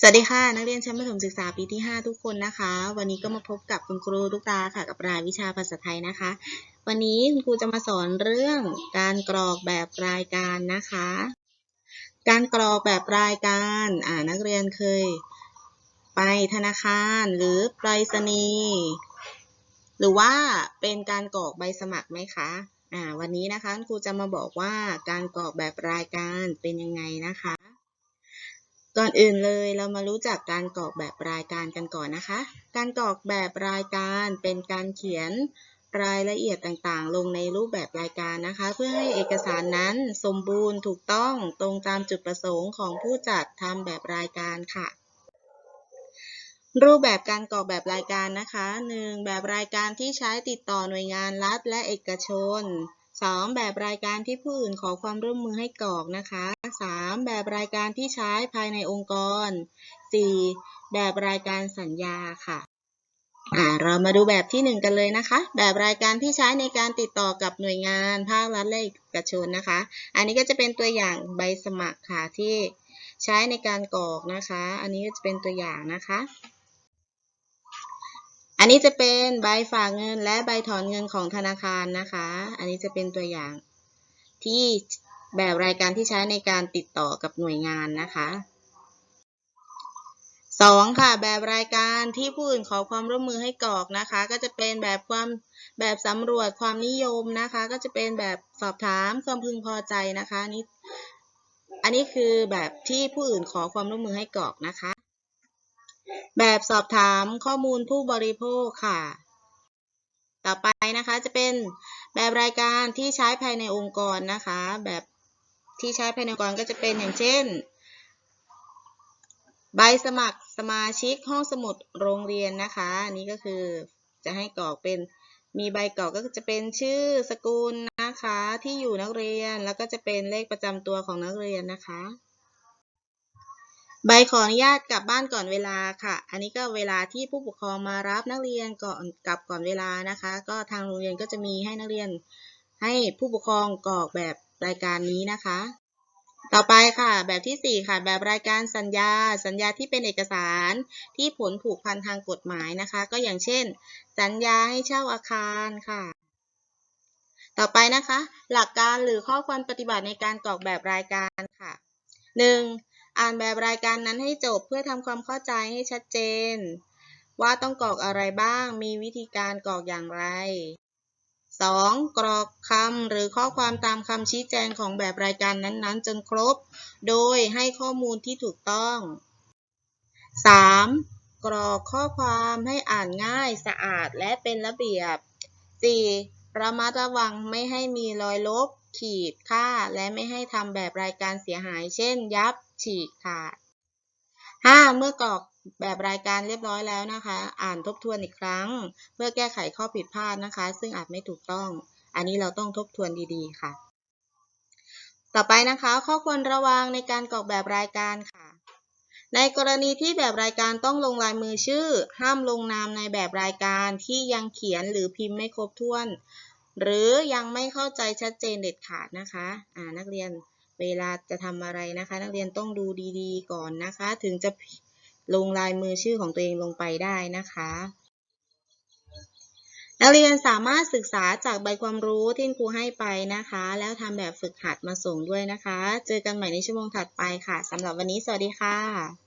สวัสดีค่ะ นักเรียนชั้นประถมศึกษาปีที่ 5 ทุกคนนะคะ วันนี้ก็มาพบกับคุณครูลูกตาค่ะกับรายวิชาภาษาไทยนะคะ วันนี้คุณครูจะมาสอนเรื่องการกรอกแบบรายการนะคะ การกรอกแบบรายการอ่านักเรียนเคย ไปธนาคารหรือไปรษณีย์หรือว่าเป็นการกรอกใบสมัครไหมคะอ่าวันนี้นะคะคุณครูจะมาบอกว่าการกรอกแบบรายการเป็นยังไงนะคะ ก่อนอื่นเลยเรามารู้จักการกรอกแบบรายการกันก่อนนะคะ การกรอกแบบรายการเป็นการเขียนรายละเอียดต่างๆ ลงในรูปแบบรายการนะคะ เพื่อให้เอกสารนั้นสมบูรณ์ถูกต้องตรงตามจุดประสงค์ของผู้จัดทำแบบรายการค่ะ รูปแบบการกรอกแบบรายการนะคะ 1. แบบรายการที่ใช้ติดต่อหน่วยงานรัฐและเอกชน 2. แบบรายการที่ผู้อื่นขอความร่วมมือให้กรอกนะคะ 3. แบบรายการที่ใช้ภายในองค์กร 4. แบบรายการสัญญาค่ะเรามาดูแบบที่ 1 กันเลยนะคะ แบบรายการที่ใช้ในการติดต่อกับหน่วยงานภาครัฐและเอกชนนะคะ อันนี้ก็จะเป็นตัวอย่างใบสมัครค่ะที่ใช้ในการกรอกนะคะ อันนี้ก็จะเป็นตัวอย่างนะคะ อันนี้จะเป็นใบฝากเงินและใบถอนเงินของธนาคารนะคะ อันนี้จะเป็นตัวอย่างที่ แบบรายการที่ใช้ในการติดต่อกับหน่วยงานนะคะสองค่ะ แบบรายการที่ผู้อื่นขอความร่วมมือให้กรอกนะคะ ก็จะเป็นแบบความแบบสำรวจความนิยมนะคะ ก็จะเป็นแบบสอบถามความพึงพอใจนะคะนี่อันนี้คือแบบที่ผู้อื่นขอความร่วมมือให้กรอกนะคะ แบบสอบถามข้อมูลผู้บริโภคค่ะ ต่อไปนะคะจะเป็นแบบรายการที่ใช้ภายในองค์กรนะคะ แบบ ที่ใช้ภายในองค์กรก็จะเป็นอย่างเช่น ใบสมัครสมาชิกห้องสมุดโรงเรียนนะคะอันนี้ก็คือจะให้กรอกเป็นมีใบกรอกก็จะเป็นชื่อสกุลนะคะที่อยู่นักเรียนแล้วก็จะเป็นเลขประจำตัวของนักเรียนนะคะ ใบขออนุญาตกลับบ้านก่อนเวลาค่ะ อันนี้ก็เวลาที่ผู้ปกครองมารับนักเรียนก่อนกลับก่อนเวลานะคะ ก็ทางโรงเรียนก็จะมีให้นักเรียนให้ผู้ปกครองกรอกแบบ รายการนี้นะคะ ต่อไปค่ะ แบบที่ 4 ค่ะ แบบรายการสัญญา สัญญาที่เป็นเอกสารที่ผลผูกพันทางกฎหมายนะคะ ก็อย่างเช่น สัญญาให้เช่าอาคารค่ะ ต่อไปนะคะ หลักการหรือข้อควรปฏิบัติในการกรอกแบบรายการค่ะ 1. อ่านแบบรายการนั้นให้จบเพื่อทำความเข้าใจให้ชัดเจน ว่าต้องกรอกอะไรบ้าง มีวิธีการกรอกอย่างไร 2. กรอกคำหรือข้อความตามคำชี้แจงของแบบรายการนั้นๆ จนครบ โดยให้ข้อมูลที่ถูกต้อง 3. กรอกข้อความให้อ่านง่ายสะอาดและเป็นระเบียบ 4. ระมัดระวังไม่ให้มีรอยลบ ขีดค่า และไม่ให้ทำแบบรายการเสียหาย เช่น ยับ ฉีกขาด 5. เมื่อกรอก แบบรายการเรียบร้อยแล้วนะคะ อ่านทบทวนอีกครั้ง เพื่อแก้ไขข้อผิดพลาดนะคะ ซึ่งอาจไม่ถูกต้อง อันนี้เราต้องทบทวนดีๆค่ะ ต่อไปนะคะ ข้อควรระวังในการกรอกแบบรายการค่ะ ในกรณีที่แบบรายการต้องลงลายมือชื่อ ห้ามลงนามในแบบรายการที่ยังเขียนหรือพิมพ์ไม่ครบถ้วน หรือยังไม่เข้าใจชัดเจนเด็ดขาดนะคะอ่านักเรียนเวลาจะทำอะไรนะคะ นักเรียนต้องดูดีๆ ก่อนนะคะ ถึงจะ ลงลายมือชื่อของตัวเองลงไปได้นะคะ นักเรียนสามารถศึกษาจากใบความรู้ที่ครูให้ไปนะคะ แล้วทำแบบฝึกหัดมาส่งด้วยนะคะ เจอกันใหม่ในชั่วโมงถัดไปค่ะสำหรับวันนี้สวัสดีค่ะ